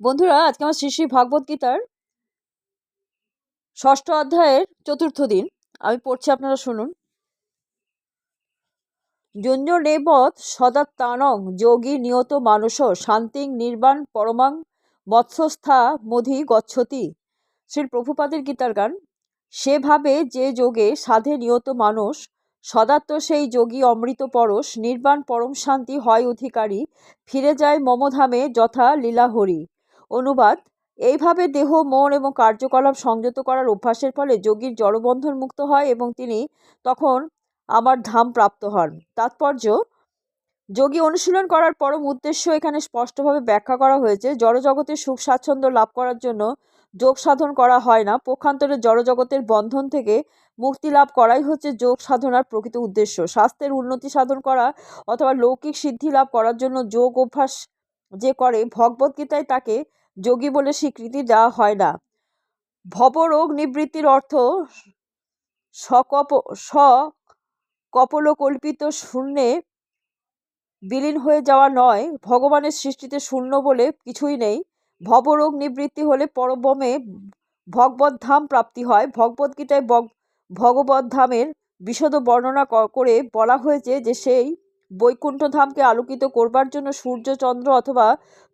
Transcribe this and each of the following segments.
বন্ধুরা, আজকে আমার শ্রী শ্রী ভাগবত গীতার ষষ্ঠ অধ্যায়ের চতুর্থ দিন। আমি পড়ছি, আপনারা শুনুন। জুঞ্জনেব সদা তানং যোগী নিয়ত মানস শান্তিং নির্বাণ পরমাং মৎস্যস্থা মধি গচ্ছতি। শ্রী প্রভুপাদের গীতার গান। সেভাবে যে যোগে সাধে নিয়ত মানুষ সদাত্ম সেই যোগী অমৃত পরশ, নির্বাণ পরম শান্তি হয় অধিকারী, ফিরে যায় মমধামে যথা লীলাহরি। অনুবাদ, এইভাবে দেহ, মন এবং কার্যকলাপ সংযত করার অভ্যাসের ফলে যোগীর জড়বন্ধন মুক্ত হয় এবং তিনি তখন আমার ধাম প্রাপ্ত হন। তাৎপর্য, যোগী অনুশীলন করার পরম উদ্দেশ্য এখানে স্পষ্টভাবে ব্যাখ্যা করা হয়েছে। জড়জগতের সুখ স্বাচ্ছন্দ্য লাভ করার জন্য যোগ সাধন করা হয় না। পক্ষান্তরে জড়জগতের বন্ধন থেকে মুক্তি লাভ করাই হচ্ছে যোগ সাধনার প্রকৃত উদ্দেশ্য। স্বাস্থ্যের উন্নতি সাধন করা অথবা লৌকিক সিদ্ধি লাভ করার জন্য যোগ অভ্যাস যে করে ভগবদ্গীতায় তাকে যোগী বলে স্বীকৃতি দেওয়া হয় না। ভবরোগ নিবৃত্তির অর্থ সকপ স কপলকল্পিত শূন্যে বিলীন হয়ে যাওয়া নয়। ভগবানের সৃষ্টিতে শূন্য বলে কিছুই নেই। ভবরোগ নিবৃত্তি হলে পরবমে ভগবত ধাম প্রাপ্তি হয়। ভগবদ্গীতায় ভগবত ধামের বিশদ বর্ণনা করে বলা হয়েছে যে সেই বৈকুণ্ঠ ধামকে আলোকিত করবার জন্য সূর্য, চন্দ্র অথবা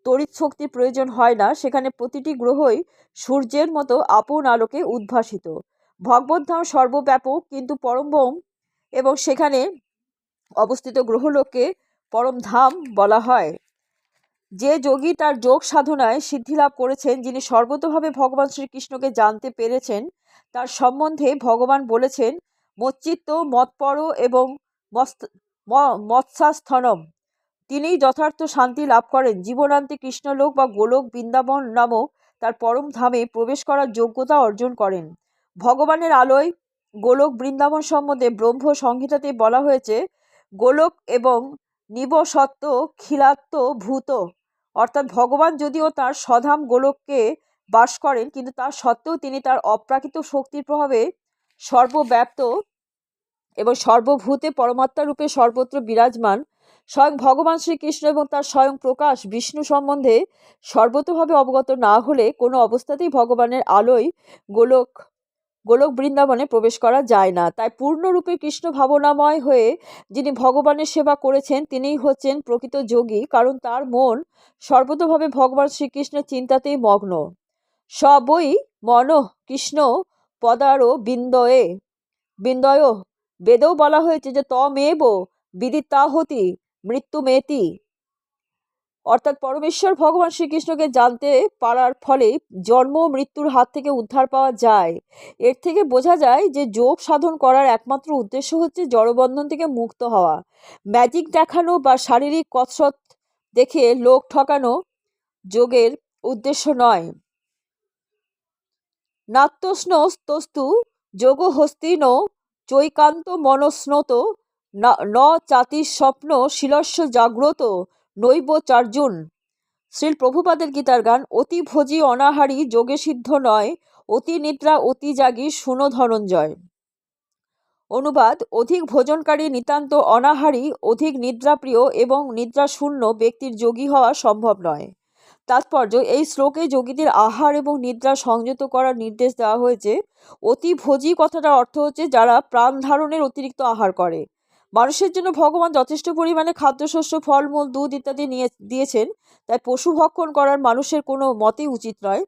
তড়িৎ শক্তির প্রয়োজন হয় না। সেখানে প্রতিটি গ্রহই সূর্যের মতো আপন আলোকে উদ্ভাসিত। ভগবদ্ধাম সর্বব্যাপক, কিন্তু পরমবম এবং সেখানে অবস্থিত গ্রহলোককে পরম ধাম বলা হয়। যে যোগী তার যোগ সাধনায় সিদ্ধিলাভ করেছেন, যিনি সর্বতভাবে ভগবান শ্রীকৃষ্ণকে জানতে পেরেছেন, তার সম্বন্ধে ভগবান বলেছেন, মচ্চিত্ত, মৎপর এবং মৎস্যাস্থনম তিনি যথার্থ শান্তি লাভ করেন। জীবনান্তে কৃষ্ণলোক বা গোলক বৃন্দাবন নামক তার পরম ধামে প্রবেশ করার যোগ্যতা অর্জন করেন। ভগবানের আলোয় গোলক বৃন্দাবন সম্বন্ধে ব্রহ্ম সংহিতাতে বলা হয়েছে, গোলক এবং নিবসত্ব খিলাত্ম ভূত। অর্থাৎ ভগবান যদিও তার স্বধাম গোলককে বাস করেন, কিন্তু তার সত্ত্বেও তিনি তার অপ্রাকৃত শক্তির প্রভাবে সর্বব্যাপ্ত এবং সর্বভূতে পরমাত্মা রূপে সর্বত্র বিরাজমান, স্বয়ং ভগবান শ্রীকৃষ্ণ এবং তার স্বয়ং প্রকাশ বিষ্ণু সম্বন্ধে সর্বতভাবে অবগত না হলে কোনো অবস্থাতেই ভগবানের আলোয় গোলক গোলক বৃন্দাবনে প্রবেশ করা যায় না। তাই পূর্ণরূপে কৃষ্ণ ভাবনাময় হয়ে যিনি ভগবানের সেবা করেছেন, তিনিই হচ্ছেন প্রকৃত যোগী, কারণ তার মন সর্বতভাবে ভগবান শ্রীকৃষ্ণের চিন্তাতেই মগ্ন। সবই মন কৃষ্ণ পদারো বিন্দয়ে, বিন্দয় বেদেও বলা হয়েছে যে তমেব বিদিতাহতি মৃত্যু মেতি অর্থাৎ পরমেশ্বর ভগবান শ্রীকৃষ্ণকে জানতে পারার ফলে জন্ম, মৃত্যুর হাত থেকে উদ্ধার পাওয়া যায়। এর থেকে বোঝা যায় যে যোগ সাধন করার একমাত্র উদ্দেশ্য হচ্ছে জড়বন্ধন থেকে মুক্ত হওয়া। ম্যাজিক দেখানো বা শারীরিক কসরত দেখে লোক ঠকানো যোগের উদ্দেশ্য নয়। নাত্যস্ন তস্তু যোগ যোগহস্তিন চৈকান্ত মনস্নত, ন চাতির স্বপ্ন শিলস্য জাগ্রত নৈব চার্জুন শ্রীল প্রভুপাদের গীতার গান, অতি ভোজি অনাহারী যোগে সিদ্ধ নয়, অতি নিদ্রা অতি জাগি শুনো ধনঞ্জয়। অনুবাদ, অধিক ভোজনকারী নিতান্ত অনাহারী, অধিক নিদ্রাপ্রিয় এবং নিদ্রাশূন্য ব্যক্তির যোগী হওয়া সম্ভব নয়। তাৎপর্য, এই শ্লোকে যোগীদের আহার এবং নিদ্রা সংযত করার নির্দেশ দেওয়া হয়েছে। অতি ভোজি কথাটার অর্থ হচ্ছে যারা প্রাণ ধারণের অতিরিক্ত আহার করে। মানুষের জন্য ভগবান যথেষ্ট পরিমাণে খাদ্যশস্য, ফলমূল, দুধ ইত্যাদি নিয়ে দিয়েছেন, তাই পশু ভক্ষণ করার মানুষের কোনো মতেই উচিত নয়।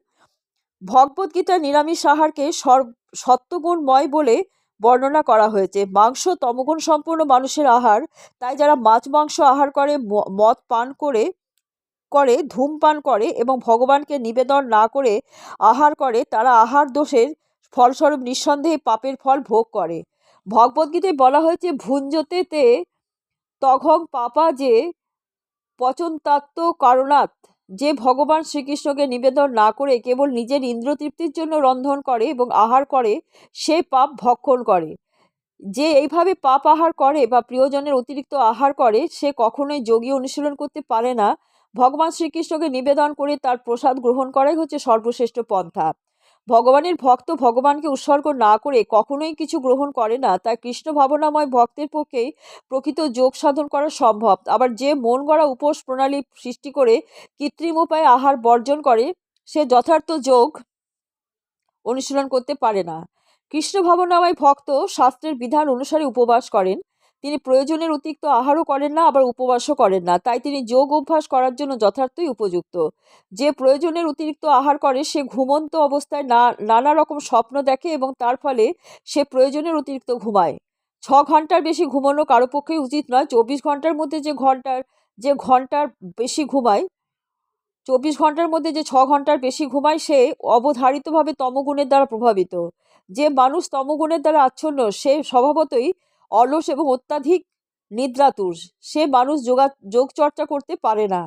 ভগবদ্গীতায় নিরামিষ আহারকে সত্যগুণময় বলে বর্ণনা করা হয়েছে। মাংস তমগুণ সম্পূর্ণ মানুষের আহার, তাই যারা মাছ মাংস আহার করে মদ পান করে করে, ধূমপান করে এবং ভগবানকে নিবেদন না করে আহার করে, তারা আহার দোষের ফলস্বরূপ নিঃসন্দেহে পাপের ফল ভোগ করে। ভগবদ্গীতায় বলা হয়েছে, ভুঞ্জতে তে তঘং পাপা যে পচনতাত্ত্ব কারণাত যে ভগবান শ্রীকৃষ্ণকে নিবেদন না করে, কেবল নিজের ইন্দ্রতৃপ্তির জন্য রন্ধন করে এবং আহার করে, সে পাপ ভক্ষণ করে। যে এইভাবে পাপ আহার করে বা প্রিয়জনের অতিরিক্ত আহার করে, সে কখনোই যোগী অনুশীলন করতে পারে না। ভগবান শ্রীকৃষ্ণকে নিবেদন করে তার প্রসাদ গ্রহণ করাই হচ্ছে সর্বশ্রেষ্ঠ পন্থা। ভগবানের ভক্ত ভগবানকে উৎসর্গ না করে কখনোই কিছু গ্রহণ করে না। তাই কৃষ্ণ ভাবনাময় ভক্তের পক্ষেই প্রকৃত যোগ সাধন করা সম্ভব। আবার যে মন গড়া উপোস প্রণালী সৃষ্টি করে কৃত্রিম উপায়ে আহার বর্জন করে, সে যথার্থ যোগ অনুশীলন করতে পারে না। কৃষ্ণ ভাবনাময় ভক্ত শাস্ত্রের বিধান অনুসারে উপবাস করেন। তিনি প্রয়োজনের অতিরিক্ত আহারও করেন না, আবার উপবাসও করেন না। তাই তিনি যোগ অভ্যাস করার জন্য যথার্থই উপযুক্ত। যে প্রয়োজনের অতিরিক্ত আহার করে, সে ঘুমন্ত অবস্থায় না, নানা রকম স্বপ্ন দেখে এবং তার ফলে সে প্রয়োজনের অতিরিক্ত ঘুমায়। ছ ঘণ্টার বেশি ঘুমানো কারও পক্ষে উচিত নয়। চব্বিশ ঘণ্টার মধ্যে যে ঘণ্টার যে ঘণ্টার বেশি ঘুমায়, চব্বিশ ঘণ্টার মধ্যে যে ছ ঘণ্টার বেশি ঘুমায়, সে অবধারিতভাবে তমগুণের দ্বারা প্রভাবিত। যে মানুষ তমগুণের দ্বারা আচ্ছন্ন, সে স্বভাবতই অলস এবং অত্যাধিক নিদ্রাতুর। সে মানুষ যোগা যোগ চর্চা করতে পারে না।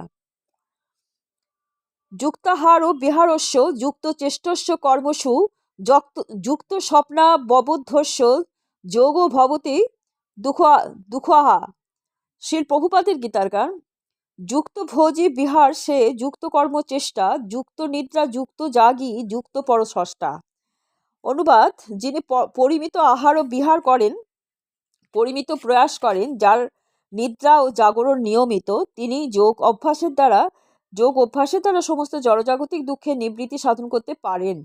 যুক্তাহার ও বিহারস্য, যুক্ত চেষ্টস্য কর্মসু, যক্ত স্বপ্না ববোদ্ধস্য যোগ ও ভবতি দুঃখ দুঃখাহা শ্রীল প্রভুপাতের গীতার গান। যুক্ত ভোজি বিহার, সে যুক্ত কর্ম চেষ্টা, যুক্ত নিদ্রা, যুক্ত জাগি, যুক্ত পরষষ্টা অনুবাদ, যিনি পরিমিত আহার ও বিহার করেন পরিমিত প্রয়াস করেন, যার নিদ্রা ও জাগরণ নিয়মিত। তিনি যোগ অভ্যাসের দ্বারা, যোগ অভ্যাসের দ্বারা সমস্ত জড়জাগতিক দুঃখের নিবৃত্তি সাধন করতে পারেন।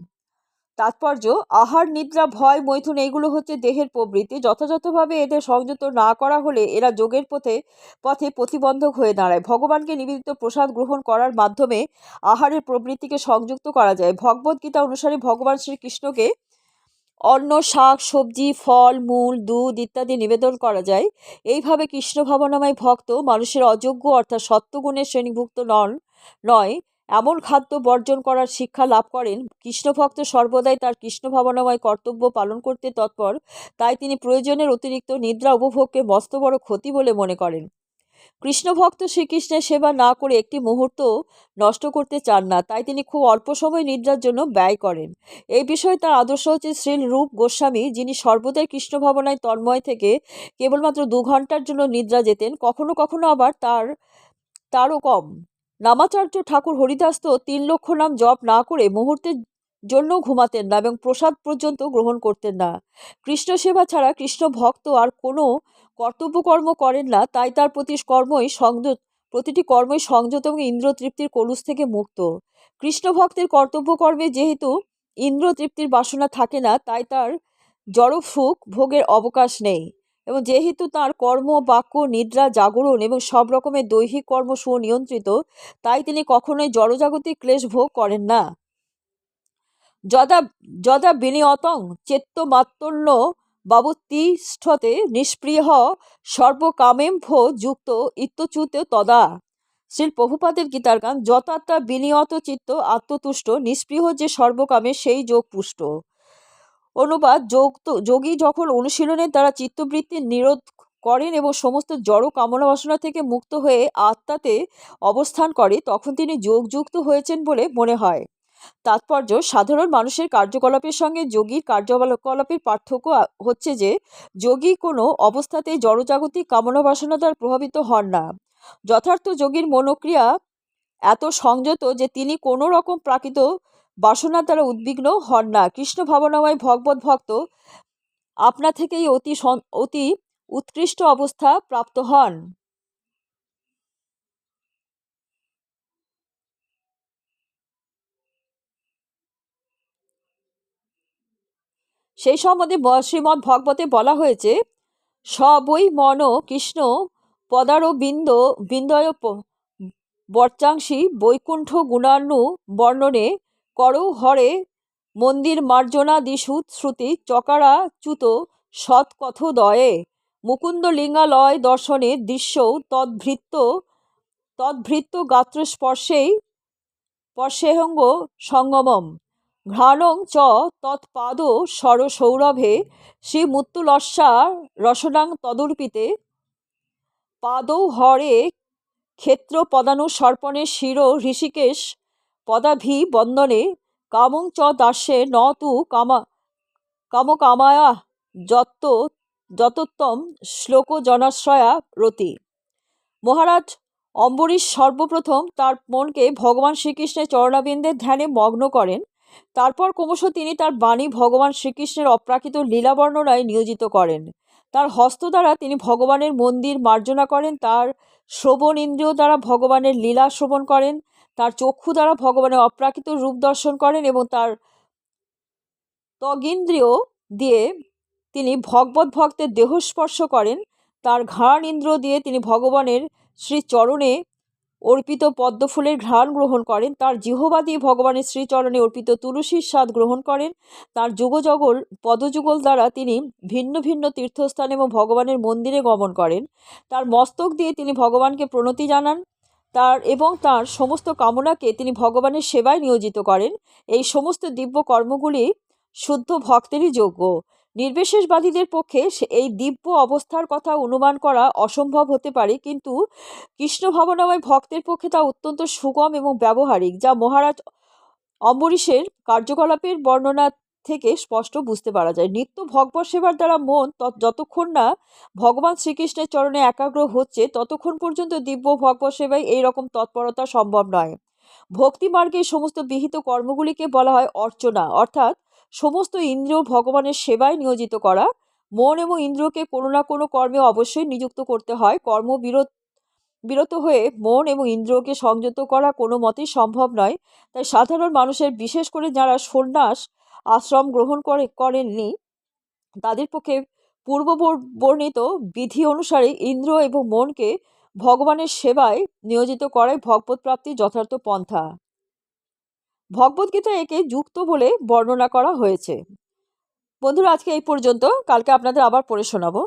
তাৎপর্য, আহার, নিদ্রা, ভয়, মৈথুন এইগুলো হচ্ছে দেহের প্রবৃত্তি। যথাযথভাবে এদের সংযত না করা হলে এরা যোগের পথে পথে প্রতিবন্ধক হয়ে দাঁড়ায়। ভগবানকে নিবেদিত প্রসাদ গ্রহণ করার মাধ্যমে আহারের প্রবৃত্তিকে সংযুক্ত করা যায়। ভগবদ্গীতা অনুসারে ভগবান শ্রীকৃষ্ণকে অন্ন, শাক, সবজি, ফল, মূল, দুধ ইত্যাদি নিবেদন করা যায়। এইভাবে কৃষ্ণ ভাবনাময় ভক্ত মানুষের অযোগ্য অর্থাৎ সত্যগুণের শ্রেণীভুক্ত নন, নয়, এমন খাদ্য বর্জন করার শিক্ষা লাভ করেন। কৃষ্ণভক্ত সর্বদাই তার কৃষ্ণ ভাবনাময় কর্তব্য পালন করতে তৎপর, তাই তিনি প্রয়োজনের অতিরিক্ত নিদ্রা উপভোগকে মস্ত বড় ক্ষতি বলে মনে করেন। কৃষ্ণভক্ত শ্রীকৃষ্ণের সেবা না করে একটি মুহূর্ত নষ্ট করতে চান না, তাই তিনি খুব অল্প সময় নিদ্রার জন্য ব্যয় করেন। এই বিষয়ে তার আদর্শ হচ্ছে শ্রীল রূপ গোস্বামী, যিনি সর্বদাই কৃষ্ণ ভাবনায় তন্ময় থেকে কেবলমাত্র দু ঘণ্টার জন্য নিদ্রা যেতেন, কখনো কখনো আবার তার, তারও কম। নামাচার্য ঠাকুর হরিদাস তো তিন লক্ষ নাম জপ না করে মুহূর্তের জন্য ঘুমাতেন না এবং প্রসাদ পর্যন্ত গ্রহণ করতেন না। কৃষ্ণ সেবা ছাড়া কৃষ্ণ ভক্ত আর কোনো কর্তব্য কর্ম করেন না, তাই তার প্রতি কর্মই সংযত প্রতিটি কর্মই সংযত এবং ইন্দ্র তৃপ্তির কলুষ থেকে মুক্ত। কৃষ্ণ ভক্তের কর্তব্য কর্মে যেহেতু ইন্দ্র তৃপ্তির বাসনা থাকে না, তাই তার জড় সুখ ভোগের অবকাশ নেই। এবং যেহেতু তার কর্ম, বাক্য, নিদ্রা, জাগরণ এবং সব রকমের দৈহিক কর্ম সুনিয়ন্ত্রিত তাই তিনি কখনোই জড়জাগতিক ক্লেশ ভোগ করেন না। যদা যদা বিনিয়তং চেত্তমাত্তন্য বাবুতিষ্ঠতে নিষ্প্রিয় সর্বকামেম্ভ যুক্ত ইত্যচ্যুত তদা। শ্রীল প্রভুপাদের গীতার গান যথাত্মা বিনিয়ত চিত্ত আত্মতুষ্ট নিষ্পৃহ যে সর্বকামে সেই যোগ পুষ্ট। অনুবাদ যোগ যোগী যখন অনুশীলনের দ্বারা চিত্তবৃত্তির নিরোধ করেন এবং সমস্ত জড় কামনা বাসনা থেকে মুক্ত হয়ে আত্মাতে অবস্থান করে, তখন তিনি যোগযুক্ত হয়েছেন বলে মনে হয়। তাৎপর্য, সাধারণ মানুষের কার্যকলাপের সঙ্গে যোগীর কার্যকলাপের পার্থক্য হচ্ছে যে, যোগী কোনো অবস্থাতে জড়জাগতিক কামনা বাসনা দ্বারা প্রভাবিত হন না। যথার্থ যোগীর মনোক্রিয়া এত সংযত যে, তিনি কোনো রকম প্রাকৃত বাসনার দ্বারা উদ্বিগ্ন হন না। কৃষ্ণ ভাবনাময় ভগবত ভক্ত আপনা থেকেই অতি অতি উৎকৃষ্ট অবস্থা প্রাপ্ত হন। সেই সম্বন্ধে শ্রীমৎ ভগবতে বলা হয়েছে, সবই মন কৃষ্ণ পদার বিন্দ, বিন্দয় বর্চাংশী বৈকুণ্ঠ গুণান্নু বর্ণনে করৌ হরে মন্দির মার্জনা দিশু শ্রুতি চকারা চ্যুত সৎকথ দয়ে। মুকুন্দ লিঙ্গালয় দর্শনে দৃশ্য তদ্ভৃত্ত তদ্ভৃত্ত গাত্রস্পর্শেই স্পর্শেহঙ্গ সঙ্গমম। ঘ্রাণং চ তৎপাদ সরসৌরভে শ্রীমুত্তুলস্যা রসনাং তদর্পিতে পাদৌ হরে ক্ষেত্র পদানুসর্পণে শির ঋষিকেশ পদাভি বন্দনে কামং চ দাস্যে ন তু কামা, কামকামায়া যত্ত, যতোত্তম শ্লোক জনাশ্রয়া রতি। মহারাজ, অম্বরীশ সর্বপ্রথম তার মনকে ভগবান শ্রীকৃষ্ণের চরণাবিন্দের ধ্যানে মগ্ন করেন। তারপর ক্রমশ তিনি তার বাণী ভগবান শ্রীকৃষ্ণের অপ্রাকৃত লীলা বর্ণনায় নিয়োজিত করেন। তার হস্ত দ্বারা তিনি ভগবানের মন্দির মার্জনা করেন, তার শ্রবণ ইন্দ্রিয় দ্বারা ভগবানের লীলা শ্রবণ করেন, তার চক্ষু দ্বারা ভগবানের অপ্রাকৃত রূপ দর্শন করেন এবং তার ত্বগিন্দ্রিয় দিয়ে তিনি ভগবত ভক্তের দেহস্পর্শ করেন। তার ঘ্রাণ ইন্দ্র দিয়ে তিনি ভগবানের শ্রীচরণে অর্পিত পদ্মফুলের ঘ্রাণ গ্রহণ করেন। তার জিহবা দিয়ে ভগবানের শ্রীচরণে অর্পিত তুলসীর স্বাদ গ্রহণ করেন। তার যুগজগল পদযুগল দ্বারা তিনি ভিন্ন ভিন্ন তীর্থস্থান এবং ভগবানের মন্দিরে গমন করেন। তার মস্তক দিয়ে তিনি ভগবানকে প্রণতি জানান। তার এবং তার সমস্ত কামনাকে তিনি ভগবানের সেবায় নিয়োজিত করেন। এই সমস্ত দিব্য কর্মগুলি শুদ্ধ ভক্তেরই যোগ্য। নির্বিশেষবাদীদের পক্ষে এই দিব্য অবস্থার কথা অনুমান করা অসম্ভব হতে পারে, কিন্তু কৃষ্ণ ভাবনাময় ভক্তের পক্ষে তা অত্যন্ত সুগম এবং ব্যবহারিক, যা মহারাজ অম্বরীশের কার্যকলাপের বর্ণনা থেকে স্পষ্ট বুঝতে পারা যায়। নিত্য ভগবত সেবার দ্বারা মন যতক্ষণ না ভগবান শ্রীকৃষ্ণের চরণে একাগ্র হচ্ছে, ততক্ষণ পর্যন্ত দিব্য ভগবত সেবায় এই রকম তৎপরতা সম্ভব নয়। ভক্তি মার্গে সমস্ত বিহিত কর্মগুলিকে বলা হয় অর্চনা, অর্থাৎ সমস্ত ইন্দ্রিয় ভগবানের সেবায় নিয়োজিত করা। মন এবং ইন্দ্রিয়কে কোনো না কোনো কর্মে অবশ্যই নিযুক্ত করতে হয়। কর্ম বিরত বিরত হয়ে মন এবং ইন্দ্রিয়কে সংযত করা কোনো মতেই সম্ভব নয়। তাই সাধারণ মানুষের, বিশেষ করে যারা সন্ন্যাস আশ্রম গ্রহণ করে, করেননি, তাদের পক্ষে পূর্ব বর্ণিত বিধি অনুসারে ইন্দ্র এবং মনকে ভগবানের সেবায় নিয়োজিত করাই ভগবত প্রাপ্তির যথার্থ পন্থা। ভগবদ্গীতা একে যুক্ত বলে বর্ণনা করা হয়েছে। বন্ধুরা, আজকে এই পর্যন্ত। কালকে আপনাদের আবার পড়ে শোনাবো।